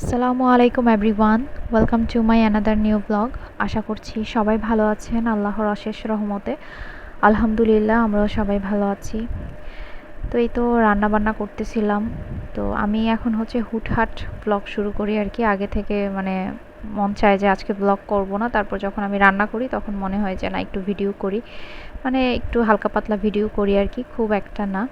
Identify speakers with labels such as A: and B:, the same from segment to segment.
A: আসসালামু আলাইকুম everyone. Welcome to my another new blog আশা করছি সবাই ভালো আছেন আল্লাহর অশেষ রহমতে। আলহামদুলিল্লাহ, আমরাও সবাই ভালো আছি। তো এই তো রান্নাবান্না করতেছিলাম। তো আমি এখন হচ্ছে হুটহাট ব্লগ শুরু করি আর কি। আগে থেকে মানে মন চায় যে আজকে ব্লগ করব না। তারপর যখন আমি রান্না করি, তখন মনে হয় যে না, একটু ভিডিও করি। মানে একটু হালকা পাতলা ভিডিও করি আর কি, খুব একটা না।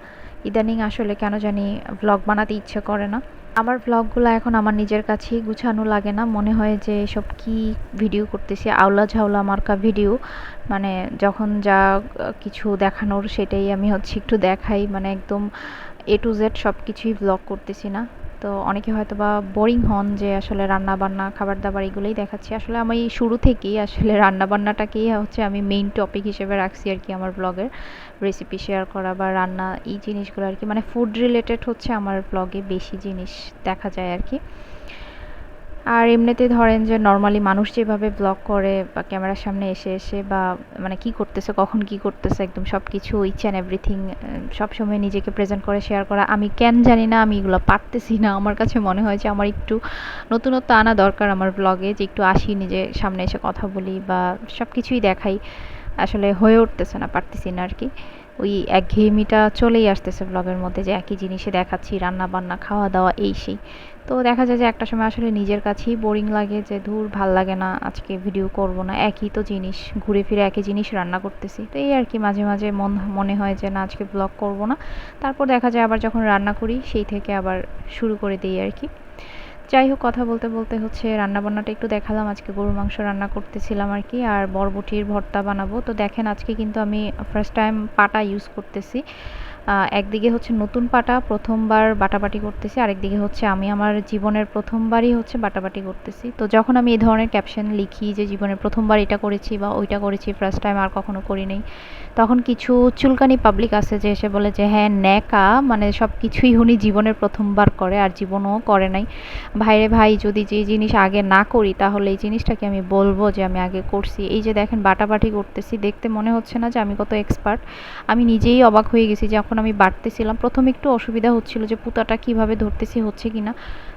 A: ইদানিং আসলে কেন জানি ব্লগ বানাতে ইচ্ছে করে না। আমার ব্লগগুলো এখন আমার নিজের কাছেই গুছানো লাগে না। মনে হয় যে এসব কি ভিডিও করতেছি, আওলা ঝাওলা মার্কা ভিডিও মানে যখন যা কিছু দেখানোর সেটাই আমি হচ্ছে একটু দেখাই। মানে একদম এ টু জেড সব কিছুই ব্লগ করতেছি না। তো অনেকে হয়তো বা বোরিং হন যে আসলে রান্না বান্না খাবার দাবার এগুলোই দেখাচ্ছি। আসলে আমি শুরু থেকেই আসলে রান্না বান্নাটাকেই হচ্ছে আমি মেইন টপিক হিসেবে রাখছি আর কি আমার ব্লগের রেসিপি শেয়ার করা বা রান্না, এই জিনিসগুলো আর কি। মানে ফুড রিলেটেড হচ্ছে আমার ব্লগে বেশি জিনিস দেখা যায় আর কি। আর এমনিতে ধরেন যে নর্মালি মানুষ যেভাবে ব্লগ করে বা ক্যামেরার সামনে এসে এসে বা মানে কি করতেছে, কখন কি করতেছে, একদম সব কিছু ইচ অ্যান্ড এভরিথিং সবসময় নিজেকে প্রেজেন্ট করে শেয়ার করা, আমি কেন জানি না, আমি এগুলো পারতেছি না। আমার কাছে মনে হয় যে আমার একটু নতুনত্ব আনা দরকার আমার ব্লগে যে একটু আসি নিজে সামনে এসে কথা বলি বা সব কিছুই দেখাই। আসলে হয়ে উঠতেছে না, পারতেছি না আর কি ওই একঘেয়েমিটা চলেই আসতেছে ব্লগের মধ্যে যে একই জিনিসে দেখাচ্ছি রান্না বান্না খাওয়া দাওয়া এই সেই। তো দেখা যায় যে একটা সময় আসলে নিজের কাছেই বোরিং লাগে যে ধূর ভালো লাগে না, আজকে ভিডিও করব না, একই তো জিনিস, ঘুরে ফিরে একই জিনিস রান্না করতেছি। তো এই আর কি মাঝে মাঝে মন, মনে হয় যে না, আজকে ব্লগ করব না। তারপর দেখা যায় আবার যখন রান্না করি, সেই থেকে আবার শুরু করে দিই আর কি যাই হোক, কথা বলতে বলতে হচ্ছে রান্নাবান্নাটা একটু দেখালাম, আজকে গরুর মাংস রান্না করতেছিলাম আর কি আর বরবটির ভর্তা বানাবো। তো দেখেন, আজকে কিন্তু আমি ফার্স্ট টাইম পাটা ইউজ করতেছি। একদিকে হচ্ছে নতুন পাটা প্রথমবার বাটাবাটি করতেছি, আরেকদিকে হচ্ছে আমি আমার জীবনের প্রথমবারই হচ্ছে বাটাবাটি করতেছি। তো যখন আমি এই ধরনের ক্যাপশন লিখি যে জীবনের প্রথমবার এটা করেছি বা ওইটা করেছি ফার্স্ট টাইম আর কখনো করি নেই তখন কিছু চুলকানি পাবলিক আছে যে এসে বলে যে হ্যাঁ ন্যাকা মানে সব কিছুই উনি জীবনের প্রথমবার করে আর জীবনও করে নাই। ভাইরে ভাই, যদি যে জিনিস আগে না করি, তাহলে এই জিনিসটাকে আমি বলব যে আমি আগে করছি। এই যে দেখেন বাটাবাটি করতেছি, দেখতে মনে হচ্ছে না যে আমি কত এক্সপার্ট আমি নিজেই অবাক হয়ে গেছি যখন আমি বাড়তেছিলাম, প্রথমে একটু অসুবিধা হচ্ছিল যে পুতাটা কীভাবে ধরতেছি, হচ্ছে কি না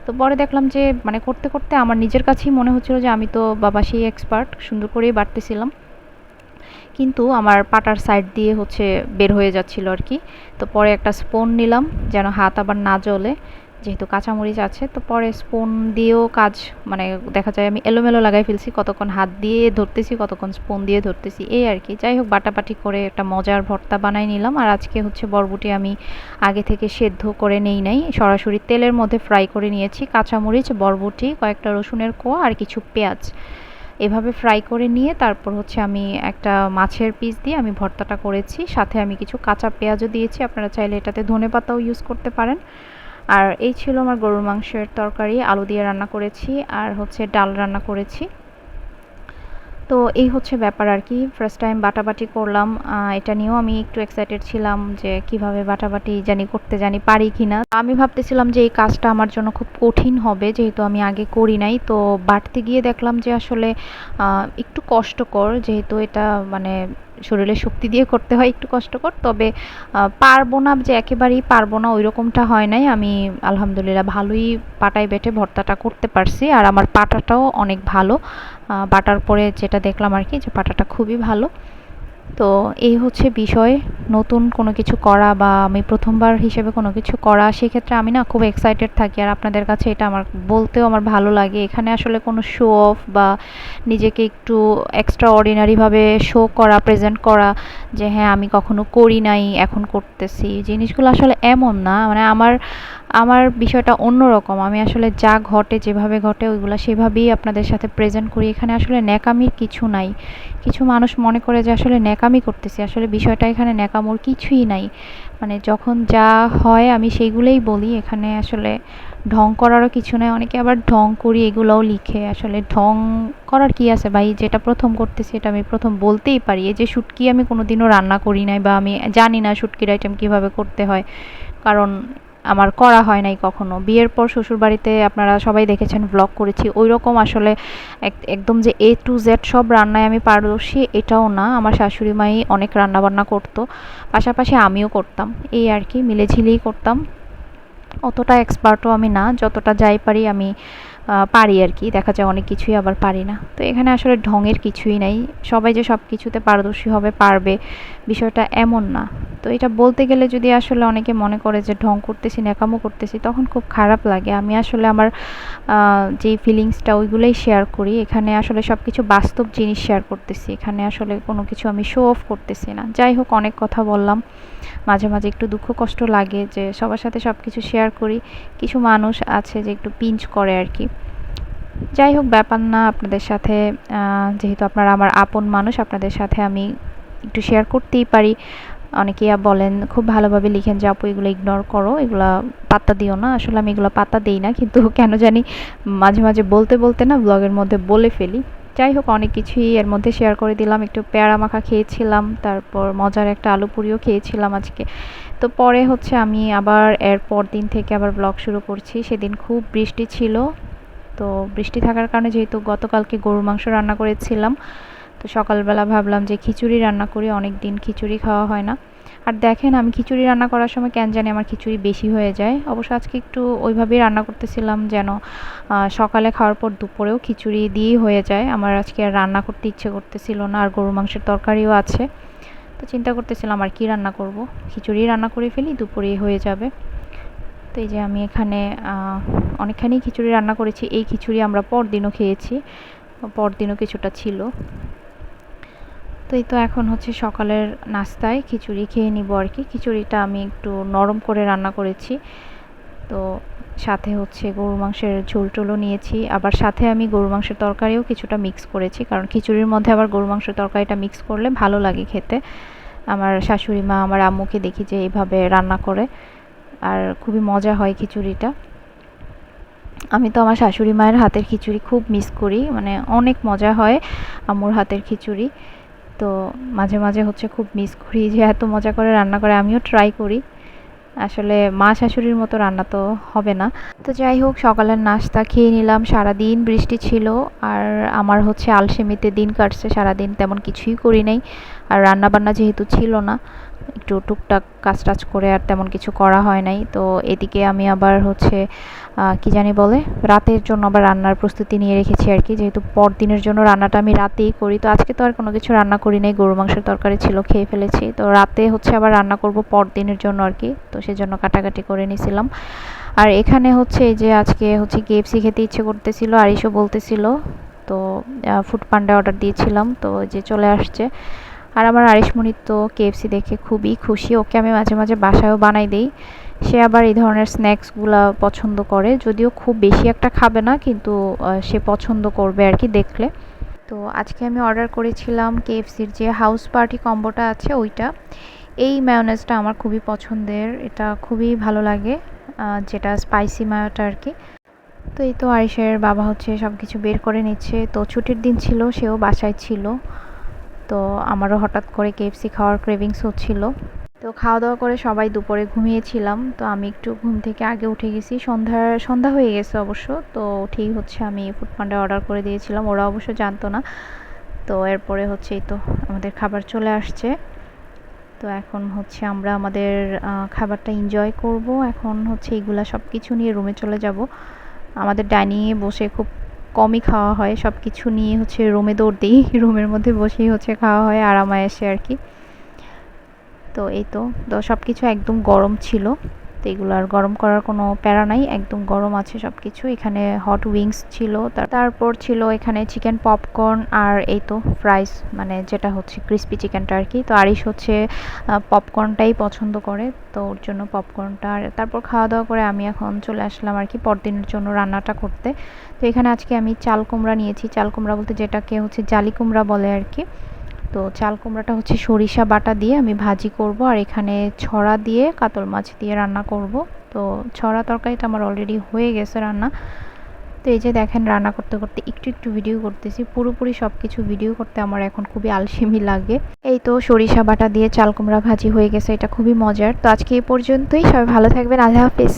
A: তো পরে দেখলাম যে মানে করতে করতে আমার নিজের কাছেই মনে হচ্ছিল যে, আমি তো বাবা সেই এক্সপার্ট সুন্দর করেই বাড়তেছিলাম। কিন্তু আমার পাটার সাইড দিয়ে হচ্ছে বের হয়ে যাচ্ছিল আর কি। তো পরে একটা স্পোন নিলাম, যেন হাত আবার না জ্বলে। যেহেতু কাঁচামরিচ আছে, তো পরে স্পুন দিয়েও কাজ মানে দেখা যায় আমি এলোমেলো লাগাই ফেলছি, কতক্ষণ হাত দিয়ে ধরতেছি, কতক্ষণ স্পুন দিয়ে ধরতেছি, এই আর কি। যাই হোক, বাটাবাটি করে একটা মজার ভর্তা বানাই নিলাম, আর আজকে হচ্ছে বরবটি আমি আগে থেকে সেদ্ধ করে নেই নাই, সরাসরি তেলের মধ্যে ফ্রাই করে নিয়েছি, কাঁচামরিচ, বরবটি, কয়েকটা রসুনের কোয়া, আর কিছু পেঁয়াজ। এভাবে ফ্রাই করে নিয়ে তারপর হচ্ছে আমি একটা মাছের পিস দিয়ে আমি ভর্তাটা করেছি, সাথে আমি কিছু কাঁচা পেঁয়াজও দিয়েছি, আপনারা চাইলে এটাতে ধনে পাতাও ইউজ করতে পারেন। আর এই ছিল আমার গরুর মাংসের তরকারি, আলু দিয়ে রান্না করেছি আর হচ্ছে ডাল রান্না করেছি। তো এই হচ্ছে ব্যাপার আর কি। ফার্স্ট টাইম বাটাবাটি করলাম। এটা নিয়েও আমি একটু এক্সাইটেড ছিলাম যে কীভাবে বাটাবাটি জানি করতে জানি পারি কি না আমি ভাবতেছিলাম যে এই কাজটা আমার জন্য খুব কঠিন হবে, যেহেতু আমি আগে করি নাই। তো বাটতে গিয়ে দেখলাম যে আসলে একটু কষ্টকর, যেহেতু এটা মানে শরীরে শক্তি দিয়ে করতে হয় একটু কষ্টকর, তবে পারব না যে একেবারেই পারব না ওই রকমটা হয় নাই। আমি আলহামদুলিল্লাহ ভালোই পাটায় বেটে ভর্তাটা করতে পারছি, আর আমার পাটাটাও অনেক ভালো। বাটার পরে যেটা দেখলাম আর কি যে পাটাটা খুবই ভালো। তো এই হচ্ছে বিষয়। নতুন কোনো কিছু করা বা আমি প্রথমবার হিসেবে কোনো কিছু করা, সেক্ষেত্রে আমি না খুব এক্সাইটেড থাকি। আর আপনাদের কাছে এটা আমার, বলতেও আমার ভালো লাগে। এখানে আসলে কোনো শো অফ বা নিজেকে একটু এক্সট্রা অর্ডিনারিভাবে শো করা প্রেজেন্ট করা যে হ্যাঁ আমি কখনো করি নাই, এখন করতেছি। জিনিসগুলো আসলে এমন না। মানে আমার আমার বিষয়টা অন্যরকম। আমি আসলে যা ঘটে, যেভাবে ঘটে, ওইগুলো সেভাবেই আপনাদের সাথে প্রেজেন্ট করি। এখানে আসলে ন্যাকামির কিছু নাই। কিছু মানুষ মনে করে যে আসলে ন্যাকামি করতেছি। আসলে বিষয়টা এখানে ন্যাকামোর কিছুই নাই। মানে যখন যা হয় আমি সেইগুলোই বলি। এখানে আসলে ঢং করারও কিছু নাই। অনেকে আবার ঢং করি, এগুলোও লিখে। আসলে ঢং করার কি আছে ভাই? যেটা প্রথম করতেছি, এটা আমি প্রথম বলতেই পারি। এই যে শুটকি আমি কোনোদিনও রান্না করি নাই বা আমি জানি না শুটকির আইটেম কীভাবে করতে হয়। কারণ আমার করা হয় নাই কখনো। বিয়ের পর শ্বশুরবাড়িতে আপনারা সবাই দেখেছেন ব্লগ করেছি। ওই রকম আসলে একদম যে এ টু জেড সব রান্নায় আমি পারদর্শী এটাও না। আমার শাশুড়ি মাই অনেক রান্নাবান্না করতো, পাশাপাশি আমিও করতাম। এই আর কি, মিলেঝিলেই করতাম। অতটা এক্সপার্টও আমি না, যতটা যাই পারি আমি পারি আর কি। দেখা যায় অনেক কিছুই আবার পারি না। তো এখানে আসলে ঢঙের কিছুই নাই। সবাই যে সব কিছুতে পারদর্শী হবে, পারবে, বিষয়টা এমন না। তো এটা বলতে গেলে যদি আসলে অনেকে মনে করে যে ঢং করতেছি, ন্যাকামো করতেছি, তখন খুব খারাপ লাগে। আমি আসলে আমার যে ফিলিংসটা ওইগুলোই শেয়ার করি। এখানে আসলে সব কিছু বাস্তব জিনিস শেয়ার করতেছি। এখানে আসলে কোনো কিছু আমি শো অফ করতেছি না। যাই হোক, অনেক কথা বললাম। মাঝে মাঝে একটু দুঃখ কষ্ট লাগে যে সবার সাথে সব কিছু শেয়ার করি। কিছু মানুষ আছে যে একটু পিঞ্চ করে আর কি যাই হোক, ব্যাপার না আপনাদের সাথে যেহেতু আপনারা আমার আপন মানুষ, আপনাদের সাথে আমি একটু শেয়ার করতেই পারি। অনেকেই বলেন, খুব ভালোভাবে লিখেন যে, আপু, এগুলো ইগনোর করো, এগুলো পাত্তা দিও না। আসলে আমি এগুলো পাত্তা দিই না, কিন্তু কেন জানি মাঝে মাঝে বলতে বলতে না ব্লগের মধ্যে বলে ফেলি। যাই হোক, অনেক কিছুই এর মধ্যে শেয়ার করে দিলাম। একটু পেয়ারা মাখা খেয়েছিলাম, তারপর মজার একটা আলু পুরিও খেয়েছিলাম আজকে। তো পরে হচ্ছে আমি আবার এর পর দিন থেকে আবার ব্লগ শুরু করছি। সেদিন খুব বৃষ্টি ছিল। তো বৃষ্টি থাকার কারণে যেহেতু গতকালকে গরুর মাংস রান্না করেছিলাম, তো সকালবেলা ভাবলাম যে খিচুড়ি রান্না করি অনেক দিন খিচুড়ি খাওয়া হয় না। আর দেখেন আমি খিচুড়ি রান্না করার সময় কেন জানি আমার খিচুড়ি বেশি হয়ে যায়। অবশ্য আজকে একটু ওইভাবেই রান্না করতেছিলাম যেন সকালে খাওয়ার পর দুপুরেও খিচুড়ি দিয়েই হয়ে যায়। আমার আজকে আর রান্না করতে ইচ্ছে করতেছিল না, আর গরু মাংসের তরকারিও আছে। তো চিন্তা করতেছিলাম আর কি রান্না করব। খিচুড়ি রান্না করে ফেলি, দুপুরেই হয়ে যাবে। তো এই যে আমি এখানে অনেকখানি খিচুড়ি রান্না করেছি। এই খিচুড়ি আমরা পরদিনও খেয়েছি। পরদিনও কিছুটা ছিল। তো এই তো এখন হচ্ছে সকালের নাস্তায় খিচুড়ি খেয়ে নিব আর কি। খিচুড়িটা আমি একটু নরম করে রান্না করেছি। তো সাথে হচ্ছে গরু মাংসের ঝোল টোলও নিয়েছি। আবার সাথে আমি গরু মাংসের তরকারিও কিছুটা মিক্স করেছি। কারণ খিচুড়ির মধ্যে আবার গরু মাংসের তরকারিটা মিক্স করলে ভালো লাগে খেতে। আমার শাশুড়ি মা, আমার আম্মুকে দেখি যে এইভাবে রান্না করে। আর খুবই মজা হয় খিচুড়িটা। আমি তো আমার শাশুড়ি মায়ের হাতের খিচুড়ি খুব মিস করি। মানে অনেক মজা হয় আম্মুর হাতের খিচুড়ি। তো মাঝে মাঝে হচ্ছে খুব মিস করি যে এত মজা করে রান্না করে, আমিও ট্রাই করি। আসলে মা শাশুড়ির মতো রান্না তো হবে না। তো যাই হোক, সকালের নাস্তা খেয়ে নিলাম, সারাদিন বৃষ্টি ছিল আর আমার হচ্ছে আলসেমিতে দিন কাটছে, সারাদিন তেমন কিছুই করি নাই। আর রান্না বান্না যেহেতু ছিল না, একটু টুকটাক কাজ টাজ করে আর তেমন কিছু করা হয় নাই। তো এদিকে আমি আবার হচ্ছে কি জানি বলে, রাতের জন্য আবার রান্নার প্রস্তুতি নিয়ে রেখেছি আর কি। যেহেতু পরদিনের জন্য রান্নাটা আমি রাতেই করি, তো আজকে তো আর কোনো কিছু রান্না করি নাই। গরু মাংসের তরকারি ছিল, খেয়ে ফেলেছি। তো রাতে হচ্ছে আবার রান্না করব পরদিনের জন্য আর কি। তো সেজন্য কাটাকাটি করে নিছিলাম। আর এখানে হচ্ছে এই যে আজকে হচ্ছে কেএফসি খেতে ইচ্ছে করতেছিল আর আরিশও বলতেছিল। তো ফুড পান্ডা অর্ডার দিয়েছিলাম, তো যে চলে আসছে। আর আমার আরিশমণি তো কেএফসি দেখে খুবই খুশি। ওকে আমি মাঝে মাঝে বাসায়ও বানাই দিই। সে আবার এই ধরনের স্ন্যাক্সগুলো পছন্দ করে। যদিও খুব বেশি একটা খাবে না, কিন্তু সে পছন্দ করবে আর কি দেখলে। তো আজকে আমি অর্ডার করেছিলাম কেএফসির যে হাউস পার্টি কম্বোটা আছে ওইটা। এই মায়োনেজটা আমার খুবই পছন্দের, এটা খুবই ভালো লাগে যেটা স্পাইসি মায়োটা আর কি। তো এই তো আরিসের বাবা হচ্ছে সব কিছু বের করে নিচ্ছে। তো ছুটির দিন ছিল, সেও বাসায় ছিল। তো আমারও হঠাৎ করে কেএফসি খাওয়ার ক্রেভিংস হচ্ছিল। তো খাওয়া দাওয়া করে সবাই দুপুরে ঘুমিয়েছিলাম। তো আমি একটু ঘুম থেকে আগে উঠে গেছি। সন্ধ্যার সন্ধ্যা হয়ে গেছে অবশ্য। তো উঠেই হচ্ছে আমি ফুড পান্ডে অর্ডার করে দিয়েছিলাম। ওরা অবশ্য জানতো না। তো এরপরে হচ্ছে এই তো আমাদের খাবার চলে আসছে। তো এখন হচ্ছে আমরা আমাদের খাবারটা এনজয় করব। এখন হচ্ছে এইগুলা সব কিছু নিয়ে রুমে চলে যাব। আমাদের ডাইনিংয়ে বসে খুব কমই খাওয়া হয়। সব কিছু নিয়ে হচ্ছে রুমে দৌড় দিই। রুমের মধ্যে বসেই হচ্ছে খাওয়া হয়। আরামায় এসে আর কি। তো এই তো সব কিছু একদম গরম ছিল। তো এগুলো আর গরম করার কোনো প্যারা নাই, একদম গরম আছে সব কিছু এখানে হট উইংস ছিল তারপর ছিল এখানে চিকেন পপকর্ন আর এই তো ফ্রাইস মানে যেটা হচ্ছে ক্রিস্পি চিকেনটা আর কি। তো আরিশ হচ্ছে পপকর্নটাই পছন্দ করে, তো ওর জন্য পপকর্নটা আর তারপর খাওয়া দাওয়া করে আমি এখন চলে আসলাম আর কি পরদিনের জন্য রান্নাটা করতে। তো এখানে আজকে আমি চাল কুমড়া নিয়েছি। চাল কুমড়া বলতে যেটাকে হচ্ছে জালি কুমড়া বলে আর কি। তো চাল কুমড়াটা হচ্ছে সরিষা বাটা দিয়ে আমি ভাজি করব আর এখানে ছড়া দিয়ে কাতল মাছ দিয়ে রান্না করব। তো ছড়া তরকারিটা আমার অলরেডি হয়ে গেছে রান্না। তো এই যে দেখেন রান্না করতে করতে একটু একটু ভিডিও করতেছি। পুরোপুরি সব কিছু ভিডিও করতে আমার এখন খুবই আলসেমি লাগে। এই তো সরিষা বাটা দিয়ে চাল কুমড়া ভাজি হয়ে গেছে, এটা খুবই মজার। তো আজকে এই পর্যন্তই, সবাই ভালো থাকবেন, আল্লাহ হাফিজ।